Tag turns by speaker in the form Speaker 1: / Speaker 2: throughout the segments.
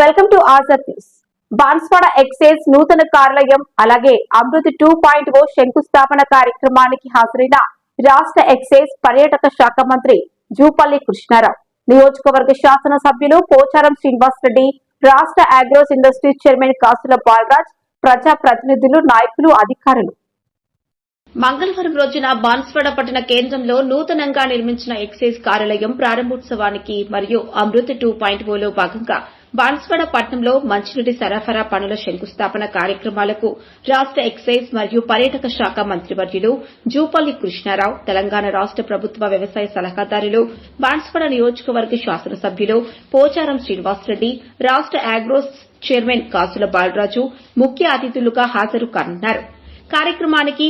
Speaker 1: Welcome to Azar news. Banswada excise నూతన కార్యాలయం అలాగే అమృత్ టూ పాయింట్ ఓ శంకుస్థాపన కార్యక్రమానికి హాజరైన రాష్ట్ర ఎక్సైజ్ పర్యాటక శాఖ మంత్రి జూపల్లి కృష్ణారావు. నియోజకవర్గ శాసన సభ్యులు పోచారం శ్రీనివాస్ రెడ్డి రాష్ట్ర అగ్రోస్ ఇండస్ట్రీస్ చైర్మన్ కాసుల బాలరాజ్ ప్రజా ప్రతినిధులు నాయకులు అధికారులు. మంగళవారం రోజున బాన్స్వాడ పట్టణ కేంద్రంలో నూతనంగా నిర్మించిన ఎక్సైజ్ కార్యాలయం ప్రారంభోత్సవానికి మరియు అమృత్ టూ పాయింట్ ఓలో భాగంగా బాన్స్వాడ పట్టణంలో మంచినీటి సరఫరా పనుల శంకుస్థాపన కార్యక్రమాలకు రాష్ట ఎక్సైజ్ మరియు పర్యాటక శాఖ మంత్రివర్యులు జూపల్లి కృష్ణారావు తెలంగాణ రాష్ట ప్రభుత్వ వ్యవసాయ సలహాదారులు బాన్స్వాడ నియోజకవర్గ శాసనసభ్యులు పోచారం శ్రీనివాసరెడ్డి రాష్ట అగ్రోస్ చైర్మన్ కాసుల బాలరాజు ముఖ్య అతిథులుగా హాజరు కానున్నారు. కార్యక్రమానికి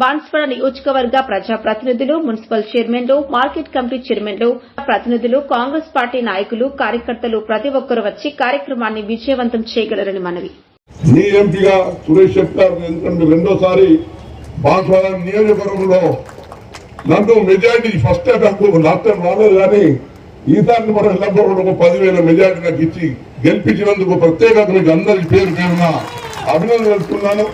Speaker 1: బాన్స్వాడ నియోజకవర్గ ప్రజా ప్రతినిధులు మున్సిపల్ చైర్మన్లు మార్కెట్ కమిటీ చైర్మన్లు ప్రతినిధులు కాంగ్రెస్ పార్టీ నాయకులు కార్యకర్తలు ప్రతి ఒక్కరూ వచ్చి కార్యక్రమాన్ని విజయవంతం చేయగలరని మనవి.
Speaker 2: ఎంపీగా సురేష్ చెప్తారు ఎందుకంటే రెండోసారి బాన్స్వాడ నియోజకవర్గంలో నన్ను మెజార్టీ ఫస్ట్ నాకు లాస్ట్ టైం రాలేదు కానీ ఈసారి మనం ఎల్లప్పుడూ ఒక పదివేల మెజార్టీ నాకు ఇచ్చి గెలిపించినందుకు ప్రత్యేకత మీకు అందరి పేరు పేరున అభినందన తెలుపుతున్నాను.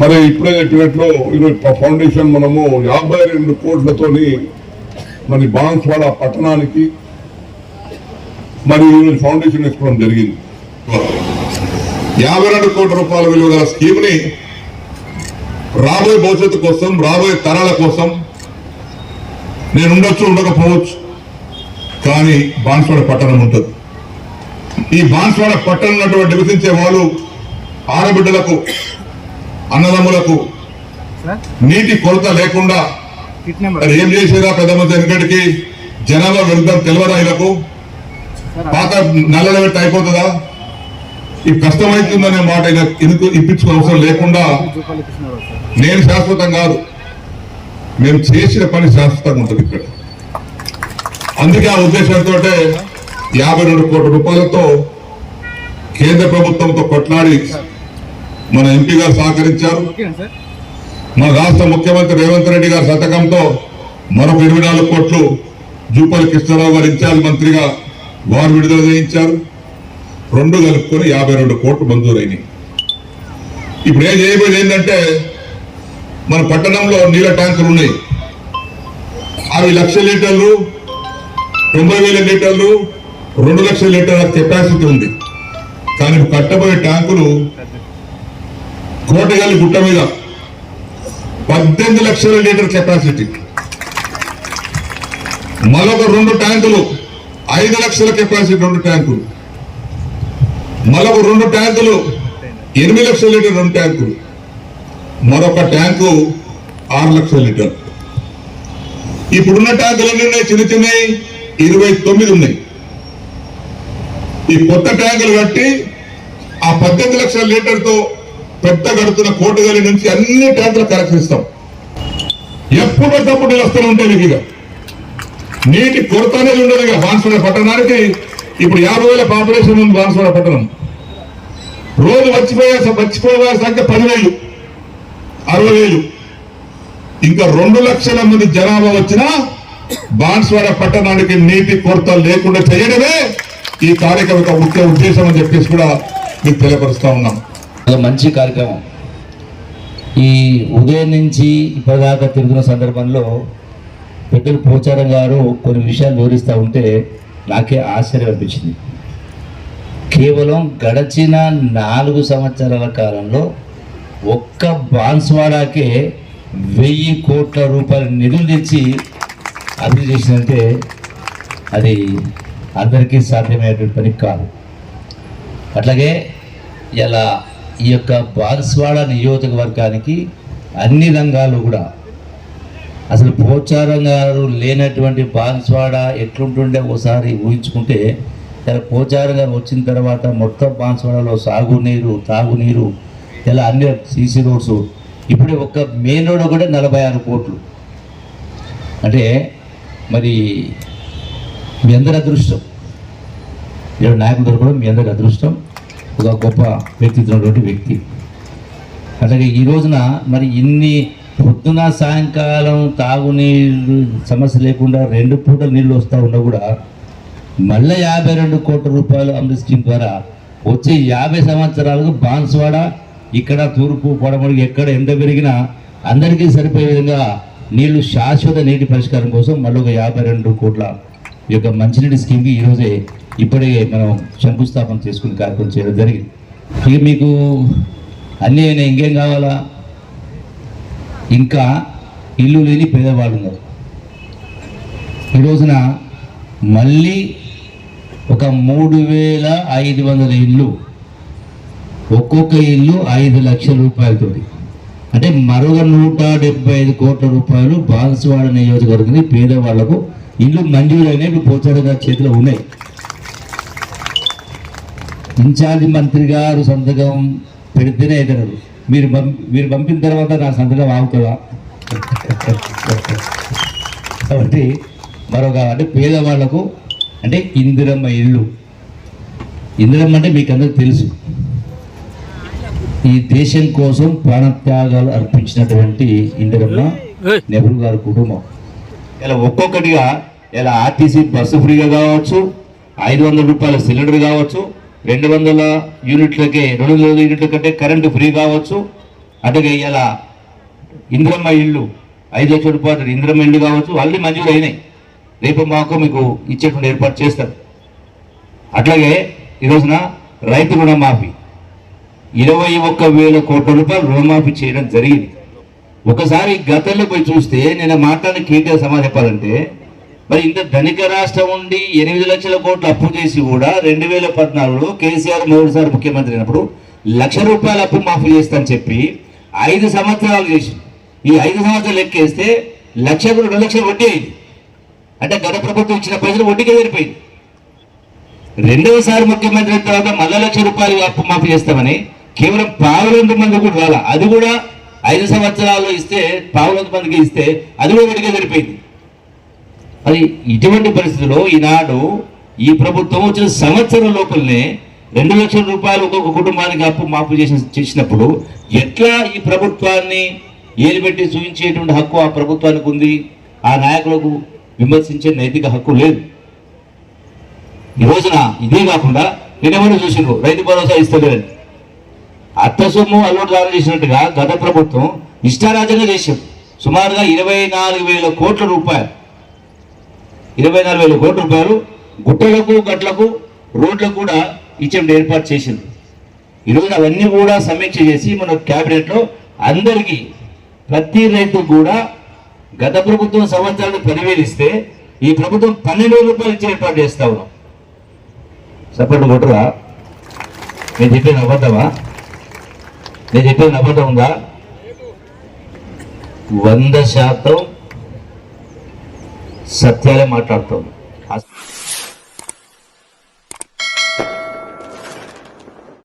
Speaker 2: మరి ఇప్పుడే చెప్పినట్లు ఈరోజు ఫౌండేషన్ మనము యాభై రెండు కోట్లతోని మరి బాన్స్వాడ పట్టణానికి మరి ఈరోజు ఫౌండేషన్ వేసుకోవడం జరిగింది. యాభై రెండు కోట్ల రూపాయల విలువ గల స్కీమ్ని రాబోయే భవిష్యత్తు కోసం రాబోయే తరాల కోసం నేను ఉండొచ్చు ఉండకపోవచ్చు కానీ బాన్స్వాడ పట్టణం ఉంటుంది. ఈ బాన్స్వాడ పట్టణం ఉన్నటువంటి నివసించే వాళ్ళు ఆడబిడ్డలకు అన్నదమ్ములకు నీటి కొరత లేకుండా ఏం చేసేదా పెద్ద మంది వెనకటికి జనాభా వెళ్తాం తెలియదా పాత నల్లల పెట్టి అయిపోతుందా? ఈ కష్టమవుతుందనే మాట ఎందుకు ఇప్పించుకునే అవసరం లేకుండా నేను శాశ్వతం కాదు. మేము చేసిన పని శాశ్వతంగా ఉంటుంది ఇక్కడ. అందుకే ఆ ఉద్దేశంతో యాభై రెండు కోట్ల రూపాయలతో కేంద్ర ప్రభుత్వంతో కొట్లాడి మన ఎంపీ గారు సహకరించారు. మన రాష్ట్ర ముఖ్యమంత్రి రేవంత్ రెడ్డి గారి శతకంతో మరొక ఇరవై నాలుగు కోట్లు జూపల్లి కృష్ణారావు గారు ఇన్ఛార్జ్ మంత్రిగా వారు విడుదల చేయించారు. రెండు కలుపుకొని యాభై రెండు కోట్లు మంజూరైనవి ఇప్పుడు ఏం చేయబోయేది ఏంటంటే మన పట్టణంలో నీళ్ళ ట్యాంకులు ఉన్నాయి. అవి లక్ష లీటర్లు తొంభై వేల లీటర్లు రెండు లక్షల లీటర్ల కెపాసిటీ ఉంది. కానీ కట్టబోయే ట్యాంకులు కోటగల్లి గుట్ట మీద పద్దెనిమిది లక్షల లీటర్ కెపాసిటీ. మరొక రెండు ట్యాంకులు ఐదు లక్షల కెపాసిటీ రెండు ట్యాంకులు. మరొక రెండు ట్యాంకులు ఎనిమిది లక్షల లీటర్ రెండు ట్యాంకులు. మరొక ట్యాంకు ఆరు లక్షల లీటర్. ఇప్పుడున్న ట్యాంకులు ఉన్నాయి చిన్న చిన్నవి ఇరవై తొమ్మిది ఉన్నాయి. ఈ కొత్త ట్యాంకులు కట్టి ఆ పద్దెనిమిది లక్షల లీటర్తో పెద్ద కడుతున్న కోటగల్లి నుంచి అన్ని ట్యాంకులు కరెక్షన్ ఇస్తాం. ఎప్పుడు వస్తూనే ఉంటాయి ఇక. నీటి కొరత అనేది ఉండదు ఇక. బాన్సువాడ పట్టణానికి ఇప్పుడు యాభై వేల పాపులేషన్ ఉంది బాన్సువాడ పట్టణం. రోజు వచ్చిపోయే వచ్చిపోయే సంఖ్య పదివేలు. అరవై వేలు ఇంకా రెండు లక్షల మంది జనాభా వచ్చినా బాన్స్వాడ పట్టణానికి నీటి కొరత లేకుండా చేయడమే ఈ కార్యక్రమం ముఖ్య ఉద్దేశం అని చెప్పేసి కూడా మీకు తెలియపరుస్తా ఉన్నాం.
Speaker 3: చాలా మంచి కార్యక్రమం. ఈ ఉదయం నుంచి ఇప్పటిదాకా తిరుగుతున్న సందర్భంలో పెద్దలు పోచారం గారు కొన్ని విషయాలు వివరిస్తూ ఉంటే నాకే ఆశ్చర్యం అనిపించింది. కేవలం గడచిన నాలుగు సంవత్సరాల కాలంలో ఒక్క బాన్స్వాడాకే వెయ్యి కోట్ల రూపాయల నిధులు తెచ్చి అభివృద్ధి చేసినంటే అది అందరికీ సాధ్యమయ్యేటువంటి పని కాదు. అట్లాగే ఇలా ఈ యొక్క బాన్స్వాడ నియోజకవర్గానికి అన్ని రంగాలు కూడా అసలు పోచారం గారు లేనటువంటి బాన్స్వాడ ఎట్లుంటుండే ఒకసారి ఊహించుకుంటే ఇలా పోచారం గారు వచ్చిన తర్వాత మొత్తం బాన్స్వాడలో సాగునీరు తాగునీరు ఇలా అన్ని సీసీ రోడ్స్ ఇప్పుడే ఒక్క మెయిన్ రోడ్ కూడా నలభై ఆరు కోట్లు. అంటే మరి మీ అందరి అదృష్టం. ఇక్కడ నాయకులు దొరకడం మీ అందరి అదృష్టం. ఒక గొప్ప వ్యక్తిత్వటువంటి వ్యక్తి. అలాగే ఈ రోజున మరి ఇన్ని పొద్దున సాయంకాలం తాగునీరు సమస్య లేకుండా రెండు పూటలు నీళ్ళు వస్తూ ఉన్నా కూడా మళ్ళీ యాభై రెండు కోట్ల రూపాయలు అమృత్ స్కీమ్ ద్వారా వచ్చే యాభై సంవత్సరాలకు బాన్స్వాడ ఇక్కడ తూర్పు పొడమడుగు ఎక్కడ ఎండ పెరిగినా అందరికీ సరిపోయే విధంగా నీళ్ళు శాశ్వత నీటి పరిష్కారం కోసం మళ్ళీ ఒక యాభై రెండు కోట్ల ఈ యొక్క మంచినీటి స్కీమ్కి ఈరోజే ఇప్పుడే మనం శంకుస్థాపన చేసుకుని కార్యక్రమం చేయడం జరిగింది. ఇక మీకు అన్నీ అయినా ఇంకేం కావాలా? ఇంకా ఇల్లు లేని పేదవాళ్ళు ఉన్నారు. ఈ రోజున మళ్ళీ ఒక మూడు వేల ఐదు వందల ఇల్లు ఒక్కొక్క ఇల్లు ఐదు లక్షల రూపాయలతో అంటే మరొక నూట డెబ్బై ఐదు కోట్ల రూపాయలు బాన్సువాడ నియోజకవర్గం పేదవాళ్ళకు ఇల్లు మంజూరైన పోచాడు గారి చేతిలో ఉన్నాయి. ఇన్ఛార్జి మంత్రి గారు సంతకం పెడితేనే అవుతారు మీరు మీరు పంపిన తర్వాత నా సంతకం ఆగుతుందా? కాబట్టి మరొక అంటే పేదవాళ్ళకు అంటే ఇందిరమ్మ ఇల్లు. ఇందిరమ్మ అంటే మీకు అందరికి తెలుసు. ఈ దేశం కోసం ప్రాణత్యాగాలు అర్పించినటువంటి ఇందిరమ్మ నెహ్రూ గారి కుటుంబం. ఇలా ఒక్కొక్కటిగా ఇలా ఆర్టీసీ బస్సు ఫ్రీగా కావచ్చు ఐదు వందల రూపాయల సిలిండర్ కావచ్చు రెండు వందల యూనిట్లకే రెండు వందల యూనిట్ల కంటే కరెంటు ఫ్రీ కావచ్చు. అట్లాగే ఇలా ఇంద్రమ్మ ఇల్లు ఐదు లక్షల రూపాయలు ఇంద్రమ్మ ఇల్లు కావచ్చు అన్ని మంజూరు అయినాయి. రేపు మాకు మీకు ఇచ్చేటువంటి ఏర్పాటు చేస్తారు. అట్లాగే ఈ రోజున రైతు రుణమాఫీ. ఇరవై ఒక్క వేల కోట్ల రూపాయలు రుణమాఫీ చేయడం జరిగింది. ఒకసారి గతంలో పోయి చూస్తే నేను మాట్లాడిన కేటీఆర్ సమాధానం చెప్పాలంటే మరి ఇంత ధనిక రాష్ట్రం ఉండి ఎనిమిది లక్షల కోట్లు అప్పు చేసి కూడా రెండు వేల పద్నాలుగులో కేసీఆర్ మూడుసారి ముఖ్యమంత్రి అయినప్పుడు లక్ష రూపాయల అప్పు మాఫీ చేస్తానని చెప్పి ఐదు సంవత్సరాలు చేసి ఈ ఐదు సంవత్సరాలు లెక్కేస్తే లక్షకు రెండు లక్షల వడ్డీ అయింది. అంటే గత ప్రభుత్వం ఇచ్చిన పైసలు వడ్డీకే సరిపోయింది. రెండవసారి ముఖ్యమంత్రి అయిన తర్వాత మళ్ళా లక్ష రూపాయలు అప్పు మాఫీ చేస్తామని కేవలం పావులంత మంది కూడా రాలా. అది కూడా ఐదు సంవత్సరాలు ఇస్తే పావులంత మందికి ఇస్తే అది కూడా వడ్డీకే సరిపోయింది. మరి ఇటువంటి పరిస్థితుల్లో ఈనాడు ఈ ప్రభుత్వం వచ్చిన సంవత్సరం లోపలనే రెండు లక్షల రూపాయలు ఒక్కొక్క కుటుంబానికి అప్పు మాఫీ చేసి చేసినప్పుడు ఎట్లా ఈ ప్రభుత్వాన్ని ఏలిపెట్టి చూపించేటువంటి హక్కు ఆ ప్రభుత్వానికి ఉంది? ఆ నాయకులకు విమర్శించే నైతిక హక్కు లేదు. ఈ రోజున ఇదే కాకుండా నిన్నమని చూసిండ్రు రైతు భరోసా ఇస్తలేదని. అత్త సొమ్ము అల్లుడు దారి చేసినట్టుగా గత ప్రభుత్వం ఇష్టారాజ్యంగా చేశారు సుమారుగా ఇరవై నాలుగు వేల కోట్ల రూపాయలు. ఇరవై నాలుగు వేల కోట్ల రూపాయలు గుట్టలకు గట్లకు రోడ్లకు కూడా ఇచ్చే ఏర్పాటు చేసింది. ఈరోజు అవన్నీ కూడా సమీక్ష చేసి మన క్యాబినెట్లో అందరికీ ప్రతి రైతు కూడా గత ప్రభుత్వం సంవత్సరాలు పదివేలు ఇస్తే ఈ ప్రభుత్వం పన్నెండు రూపాయలు ఇచ్చే ఏర్పాటు చేస్తా ఉన్నాం. సపోర్ట్ కొట్టరా? నేను చెప్పేది అబద్ధమా నేను చెప్పేది అబద్ధం ఉందా? వంద శాతం సత్యాలే మాట్లాడుతాం